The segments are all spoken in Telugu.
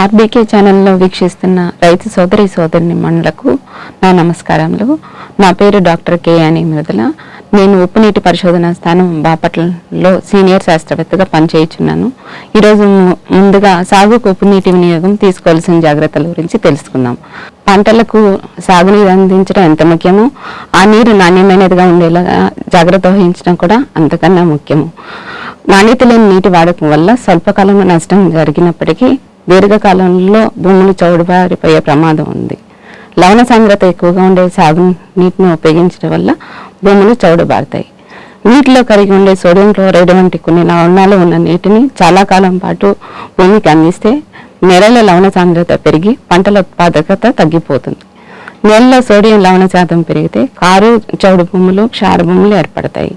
ఆర్బీకే ఛానల్లో వీక్షిస్తున్న రైతు సోదరి సోదరిని మండలకు నా నమస్కారములు. నా పేరు డాక్టర్ కే అని మృదుల. నేను ఉప్పునీటి పరిశోధన స్థానం బాపట్లలో సీనియర్ శాస్త్రవేత్తగా పనిచేయుచున్నాను. ఈరోజు ముందుగా సాగుకు ఉప్పునీటి వినియోగం తీసుకోవాల్సిన జాగ్రత్తల గురించి తెలుసుకుందాం. పంటలకు సాగునీరు అందించడం ఎంత ముఖ్యమో ఆ నీరు నాణ్యమైనదిగా ఉండేలా జాగ్రత్త వహించడం కూడా అంతకన్నా ముఖ్యము. నాణ్యత లేని నీటి వాడకం వల్ల స్వల్పకాలంలో నష్టం జరిగినప్పటికీ దీర్ఘకాలంలో భూములు చౌడుబారిపోయే ప్రమాదం ఉంది. లవణ సాంద్రత ఎక్కువగా ఉండే సాగు నీటిని ఉపయోగించడం వల్ల భూములు చౌడుబారుతాయి. నీటిలో కరిగి ఉండే సోడియం క్లోరైడ్ వంటి కొన్ని లవణాలు ఉన్న నీటిని చాలా కాలం పాటు భూమికి అందిస్తే నేలల లవణ సాంద్రత పెరిగి పంటల ఉత్పాదకత తగ్గిపోతుంది. నేలలో సోడియం లవణ శాతం పెరిగితే కారు చౌడు భూములు క్షార భూములు ఏర్పడతాయి.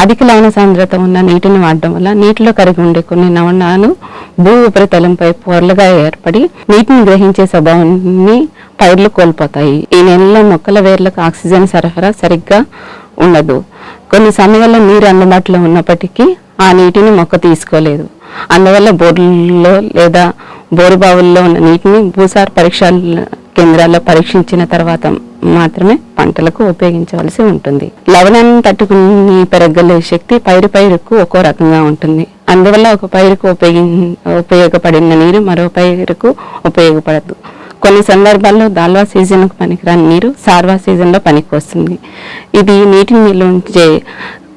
అధిక లవణ సాంద్రత ఉన్న నీటిని వాడడం వల్ల నీటిలో కరిగి ఉండే కొన్ని లవణాలు భూ ఉపరితలంపై పొరలుగా ఏర్పడి నీటిని గ్రహించే స్వభావాన్ని పైర్లు కోల్పోతాయి. ఈ నెలలో మొక్కల వేర్లకు ఆక్సిజన్ సరఫరా సరిగ్గా ఉండదు. కొన్ని సమయాల్లో నీరు అందుబాటులో ఉన్నప్పటికీ ఆ నీటిని మొక్క తీసుకోలేదు. అందువల్ల బోర్లలో లేదా బోరు బావుల్లో ఉన్న నీటిని భూసార పరీక్ష కేంద్రాల్లో పరీక్షించిన తర్వాత మాత్రమే పంటలకు ఉపయోగించవలసి ఉంటుంది. లవణాన్ని తట్టుకుని పెరగలే శక్తి పైరు పైరుకు ఒక్కో రకంగా ఉంటుంది. అందువల్ల ఒక పైరుకు ఉపయోగి ఉపయోగపడిన నీరు మరో పైరుకు ఉపయోగపడదు. కొన్ని సందర్భాల్లో దాల్వా సీజన్కు పనికిరాని నీరు సార్వా సీజన్లో పనికి వస్తుంది ఇది నీటిని నిల్వ ఉంచే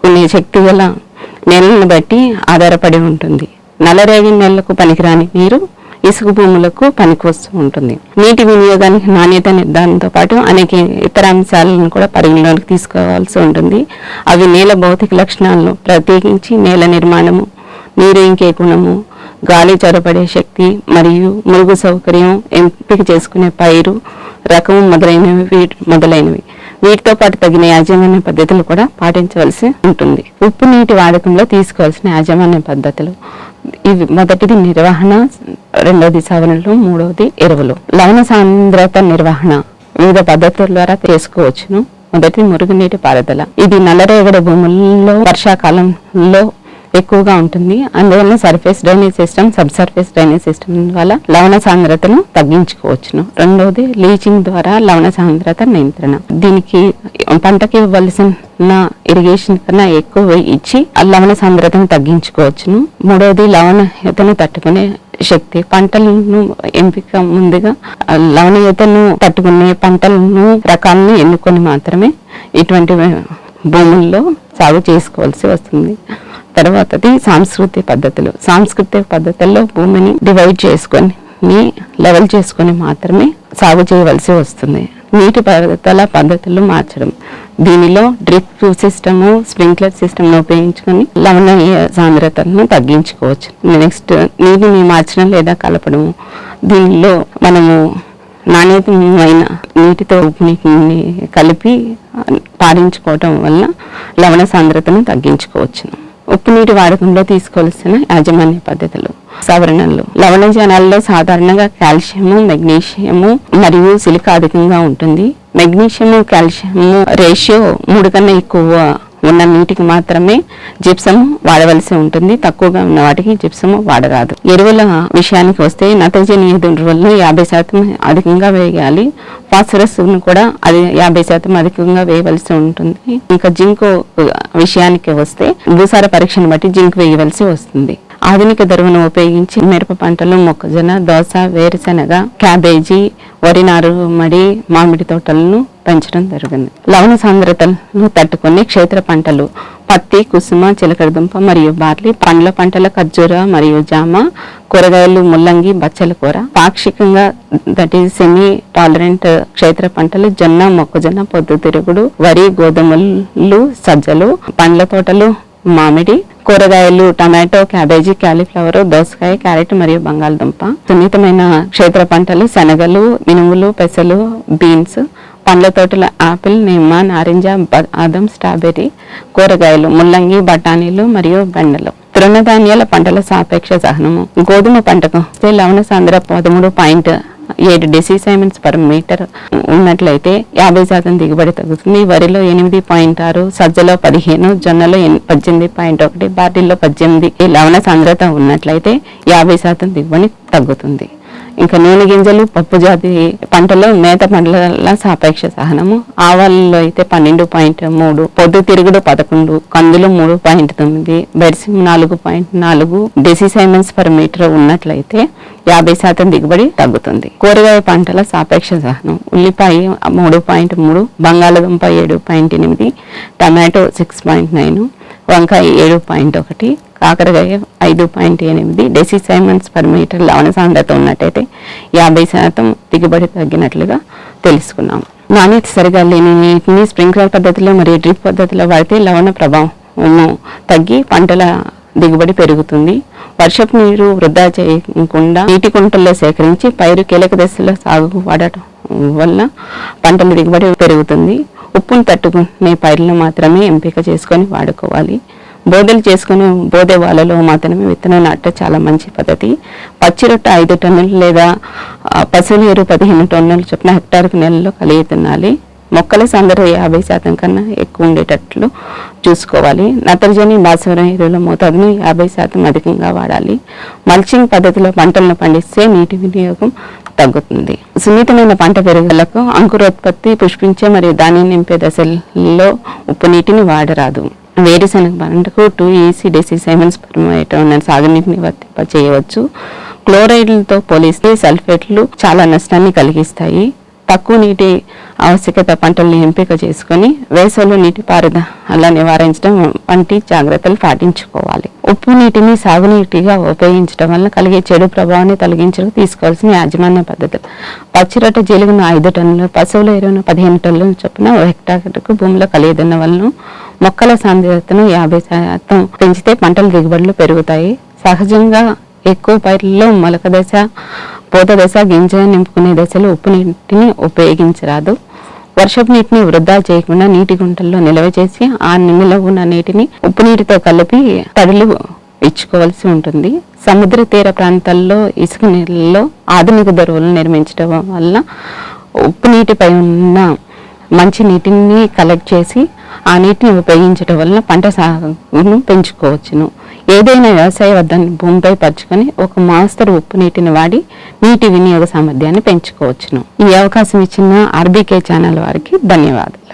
కొన్ని శక్తి గల నెలలను బట్టి ఆధారపడి ఉంటుంది. నల్లరేగిన నెలలకు పనికిరాని నీరు ఇసుక భూములకు పనికొస్తూ ఉంటుంది. నీటి వినియోగానికి నాణ్యత నిర్ధారణతో పాటు అనేక ఇతర అంశాలను కూడా పరిగణలోకి తీసుకోవాల్సి ఉంటుంది. అవి నేల భౌతిక లక్షణాలను ప్రత్యేకించి నేల నిర్మాణము నీరు ఇంకే గుణము గాలి చొరబడే శక్తి మరియు మురుగు సౌకర్యం ఎంపిక చేసుకునే పైరు రకం మొదలైనవి వీటి మొదలైనవి. వీటితో పాటు తగిన యాజమాన్య పద్ధతులు కూడా పాటించవలసి ఉంటుంది. ఉప్పు నీటి వాడకంలో తీసుకోవాల్సిన యాజమాన్య పద్ధతులు ఇవి మొదటిది నిర్వహణ రెండవది సవరణలు మూడవది ఎరువులు. లవణ సాంద్రత నిర్వహణ వివిధ పద్ధతుల ద్వారా చేసుకోవచ్చును మొదటి మురుగునీటి పారుదల. ఇది నల్లరేగడి భూముల్లో వర్షాకాలంలో ఎక్కువగా ఉంటుంది. అందువల్ల surface drainage system sub surface drainage system వల్ల లవణ సాంద్రతను తగ్గించుకోవచ్చును. రెండవది లీచింగ్ ద్వారా లవణ సాంద్రత నియంత్రణ. దీనికి పంటకి ఇవ్వాల్సిన ఇరిగేషన్ కన్నా ఎక్కువ ఇచ్చి ఆ లవణ సాంద్రతను తగ్గించుకోవచ్చును. మూడవది లవణతను తట్టుకునే శక్తి. పంటలను ఎంపిక ముందుగా ఆ లవణీయతను తట్టుకునే పంటలను రకాలను ఎన్నుకొని మాత్రమే ఇటువంటి భూముల్లో సాగు చేసుకోవాల్సి వస్తుంది. తర్వాతది సాంస్కృతిక పద్ధతులు. సాంస్కృతిక పద్ధతుల్లో భూమిని డివైడ్ చేసుకొని లెవెల్ చేసుకొని మాత్రమే సాగు చేయవలసి వస్తుంది. నీటి పారుదల పద్ధతులు మార్చడం. దీనిలో డ్రిప్ సిస్టము స్ప్రింక్లర్ సిస్టమ్ను ఉపయోగించుకొని లవణ సాంద్రతను తగ్గించుకోవచ్చు. నెక్స్ట్ నీటిని మార్చడం లేదా కలపడము. దీనిలో మనము నాణ్యతమైన నీటితో నీటిని కలిపి పారించుకోవటం వల్ల లవణ సాంద్రతను తగ్గించుకోవచ్చు. ఉప్పు నీటి వాడకంలో తీసుకోవాల్సిన యాజమాన్య పద్ధతులు. సవరణలు. లవణజనాల్లో సాధారణంగా కాల్షియము మెగ్నీషియము మరియు సిలికా అధికంగా ఉంటుంది. మెగ్నీషియం కాల్షియం రేషియో మూడు కన్నా ఎక్కువ ఉన్న నీటికి మాత్రమే జిప్సము వాడవలసి ఉంటుంది. తక్కువగా ఉన్న వాటికి జిప్సము వాడరాదు. ఎరువుల విషయానికి వస్తే నత్రజని ఎరువులను యాభై శాతం అధికంగా వేయాలి. ఫాస్ఫరస్ కూడా అది యాభై శాతం అధికంగా వేయవలసి ఉంటుంది. ఇంకా జింక్ విషయానికి వస్తే భూసార పరీక్షను బట్టి జింక్ వేయవలసి వస్తుంది. ఆధునిక దరువును ఉపయోగించి మిరప పంటలు మొక్కజొన్న దోస వేరుశెనగ క్యాబేజీ వరి నారు మడి మామిడి తోటలను పెంచడం జరిగింది. లవణ సాంద్రతలను తట్టుకునే క్షేత్ర పంటలు పత్తి కుసుమ చిలకడదుంప మరియు బార్లీ పండ్ల పంటల ఖర్జూర మరియు జామ కూరగాయలు ముల్లంగి బచ్చల కూర పాక్షికంగా దట్ ఈస్ సెమీ టాలరెంట్ క్షేత్ర పంటలు జొన్న మొక్కజొన్న పొద్దుతిరుగుడు వరి గోధుమలు సజ్జలు పండ్ల తోటలు మామిడి కూరగాయలు టమాటో క్యాబేజీ క్యాలీఫ్లవర్ దోసకాయ క్యారెట్ మరియు బంగాళదుంప. సున్నితమైన క్షేత్ర పంటలు శనగలు మినుములు పెసలు బీన్స్ పండ్ల తోటల ఆపిల్ నిమ్మ నారింజ బాదం స్ట్రాబెర్రీ కూరగాయలు ముల్లంగి బఠానీలు మరియు బెండలు తృణధాన్యాల పంటల సాపేక్ష సహనము. గోధుమ పంటకు లవణ సాంద్ర పదమూడు పాయింట్ ఏడు డెసిసైమెన్స్ పర్ మీటర్ ఉన్నట్లయితే యాభై శాతం దిగుబడి తగ్గుతుంది. వరిలో ఎనిమిది పాయింట్ ఆరు సజ్జలో పదిహేను జొన్నలో పద్దెనిమిది పాయింట్ ఒకటి బాటిల్లో పద్దెనిమిది లవణ సాంద్రత ఉన్నట్లయితే యాభై శాతం దిగుబడి తగ్గుతుంది. ఇంకా నూనె గింజలు పప్పు జాతి పంటలు మేత పంటల సాపేక్ష సహనము. ఆవాలలో అయితే పన్నెండు పాయింట్ మూడు పొద్దు తిరుగుడు పదకొండు కందులు మూడు పాయింట్ తొమ్మిది బెర్సిమ్ నాలుగు పాయింట్ నాలుగు డెసిసైమెన్స్ పర్ మీటర్ ఉన్నట్లయితే యాభై శాతం దిగుబడి తగ్గుతుంది. కూరగాయ పంటల సాపేక్ష సహనం. ఉల్లిపాయ మూడు పాయింట్ మూడు బంగాళదుంప ఏడు పాయింట్ ఎనిమిది టమాటో సిక్స్ పాయింట్ నైన్ వంకాయ ఏడు పాయింట్ ఒకటి కాకరకాయ ఐదు పాయింట్ ఎనిమిది డెసిసైమన్స్ పర్ మీటర్ లవణ సాంద్రత ఉన్నట్టయితే యాభై శాతం దిగుబడి తగ్గినట్లుగా తెలుసుకున్నాం. నాణ్యత సరిగా లేని నీటిని స్ప్రింక్లర్ పద్ధతిలో మరియు డ్రిప్ పద్ధతిలో వాడితే లవణ ప్రభావం తగ్గి పంటల దిగుబడి పెరుగుతుంది. వర్షపు నీరు వృధా చేయకుండా నీటి కుంటల్లో సేకరించి పైరు కీలక దశలో సాగు వాడటం వల్ల పంటల దిగుబడి పెరుగుతుంది. ఉప్పును తట్టుకునే పైర్లను మాత్రమే ఎంపిక చేసుకొని వాడుకోవాలి. బోదెలు చేసుకుని బోదె వాళ్ళలో మాత్రమే విత్తనం నాట చాలా మంచి పద్ధతి. పచ్చి రొట్టె ఐదు టన్నులు లేదా ఆ, పశువుల ఎరువు పదిహేను టన్నులు చొప్పున హెక్టార్కి నెలలో కలిగి తినాలి. మొక్కల సాంద్రత యాభై శాతం కన్నా ఎక్కువ ఉండేటట్లు చూసుకోవాలి. నత్రజని భాస్వరం ఎరువుల మోతాదును యాభై శాతం అధికంగా వాడాలి. మల్చింగ్ పద్ధతిలో పంటలను పండిస్తే నీటి వినియోగం తగ్గుతుంది. సున్నితమైన పంట పెరుగుదలకు అంకురోత్పత్తి పుష్పించే మరియు ధాన్యం నింపే దశల్లో ఉప్పు నీటిని వాడరాదు. వేరుశనగ పంటకు టూ ఈసీ డెసి సెవెన్స్ పర్మేటం సాగునీటిని వర్తింప చేయవచ్చు క్లోరైడ్లతో పోలిస్తే సల్ఫేట్లు చాలా నష్టాన్ని కలిగిస్తాయి. తక్కువ నీటి ఆవశ్యకత పంటలను ఎంపిక చేసుకొని వేసవిలో నీటిపారుద అలా నివారించడం వంటి జాగ్రత్తలు పాటించుకోవాలి. ఉప్పు నీటిని సాగునీటిగా ఉపయోగించడం వల్ల కలిగే చెడు ప్రభావాన్ని తొలగించడం తీసుకోవాల్సిన యాజమాన్య పద్ధతులు పచ్చిరొట్ట జీలుగును ఐదు టన్నులు పశువుల ఎరువును పదిహేను టన్నుల చొప్పున ఒక హెక్టార్కు భూమిలో కలిగిన వలన మొక్కల సాంద్రతను యాభై శాతం పెంచితే పంటల దిగుబడులు పెరుగుతాయి. సహజంగా ఎక్కువ పైర్లలో మొలక దశ పూత దశ గింజ నింపుకునే దశలో ఉప్పు నీటిని ఉపయోగించరాదు. వర్షపు నీటిని వృధా చేయకుండా నీటి గుంటల్లో నిల్వ చేసి ఆ నిల్వ ఉన్న నీటిని ఉప్పు నీటితో కలిపి తడులు ఇచ్చుకోవాల్సి ఉంటుంది. సముద్ర తీర ప్రాంతాల్లో ఇసుక నీళ్ళలో ఆధునిక దొరువులు నిర్మించడం వల్ల ఉప్పు నీటిపై ఉన్న మంచి నీటిని కలెక్ట్ చేసి ఆ నీటిని ఉపయోగించడం వలన పంట సాగును పెంచుకోవచ్చును. ఏదైనా వ్యవసాయ వద్దని భూమిపై పరుచుకొని ఒక మాస్తరు ఉప్పు నీటిని వాడి నీటి వినియోగ సామర్థ్యాన్ని పెంచుకోవచ్చును. ఈ అవకాశం ఇచ్చిన ఆర్బీకే ఛానల్ వారికి ధన్యవాదాలు.